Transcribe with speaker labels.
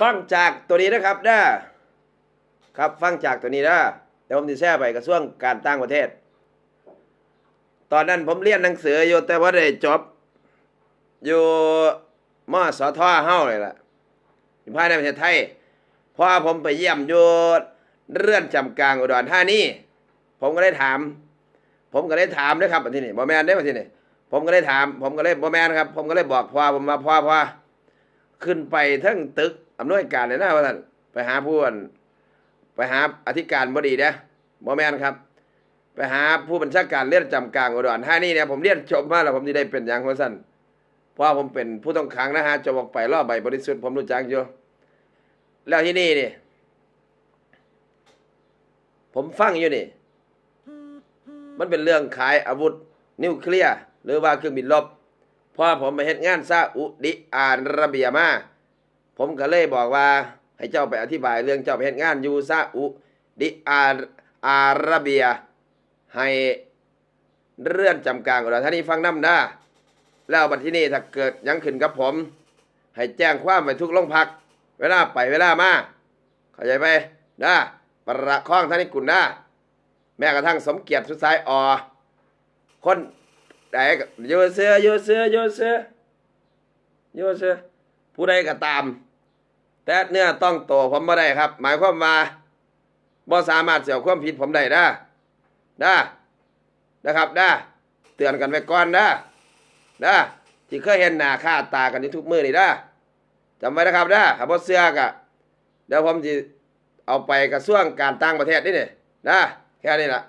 Speaker 1: ฟังจากตัวนี้นะครับเด้อครับฟังจากตัวนี้เด้อเดี๋ยวผมจะแชร์ไปกระทรวงการต่างประเทศ ตอนนั้นผมเรียนหนังสืออยู่แต่ว่าได้จบ อยู่มอสทเฮ้าเลยล่ะอยู่ภายในประเทศไทยพราะว่าผมไปเยี่ยมอยู่เรือนจำกลางอุดรธานีผมก็ได้ถาม ผมก็ได้ถามด้วยครับอันที่นี่บ่แมนได้มาที่นี่ผมก็ได้ถาม ผมก็เลยบ่แมนครับ ผมก็เลยบอกพ่อผมมาพ่อพ่อขึ้นไปทั้งตึก อำนวยการเลยนะว่าท่านไปหาผู้อั่นไปหาอธิการบดีเด้อบ่แมนครับ ไปหาผู้บัญชาการเรือนจำกลางอุดรธานีเนี่ยผมเรียนจบมาแล้วผมจะได้เป็นอย่างว่าซั่นเพราะผมเป็นผู้ต้องขังนะฮะจะบอกไปรอบใบบริสุทธิ์ผมรู้จักอยู่แล้วที่นี่นี่ผมฟังอยู่นี่ มันเป็นเรื่องขายอาวุธ นิวเคลียร์หรือว่าเครื่องบินรบเพราะผมไปเฮ็ดงานซาอุดิอาระเบียมา ผมก็เลยบอกว่า ให้เจ้าไปอธิบายเรื่องเจ้าไปเฮ็ดงานอยู่ซาอุดิอาอาระเบีย ให้เรื่อนจำกลางอุดรธานี้ฟังน้ำหน้าแล้วบัดที่นี่ถ้าเกิดยังขึ้นกับผม ให้แจ้งความไปทุกโรงพัก เวลาไปเวลามาเข้าใจไหมนะประคองท่านิกุลนะแม้กระทั่งสมเกียรติสุดท้ายอคนใดก็โยเสือโยเสือโยเสือโยเสือผู้ใดก็ตาม แต่เนื้อต้องโตผมบ่ได้ครับ หมายความว่าบ่สามารถเสียความผิดผมได้นะนะนะครับนะเตือนกันไว้ก่อนนะนะที่เคยเห็นหน้าค่าตากันอยู่ทุกมือนี่นะจำไว้นะครับนะถ้าบ่เสือกะเดี๋ยวผมจะเอาไปกระทรวงการต่างประเทศนี่นี่นะแค่นี้ละ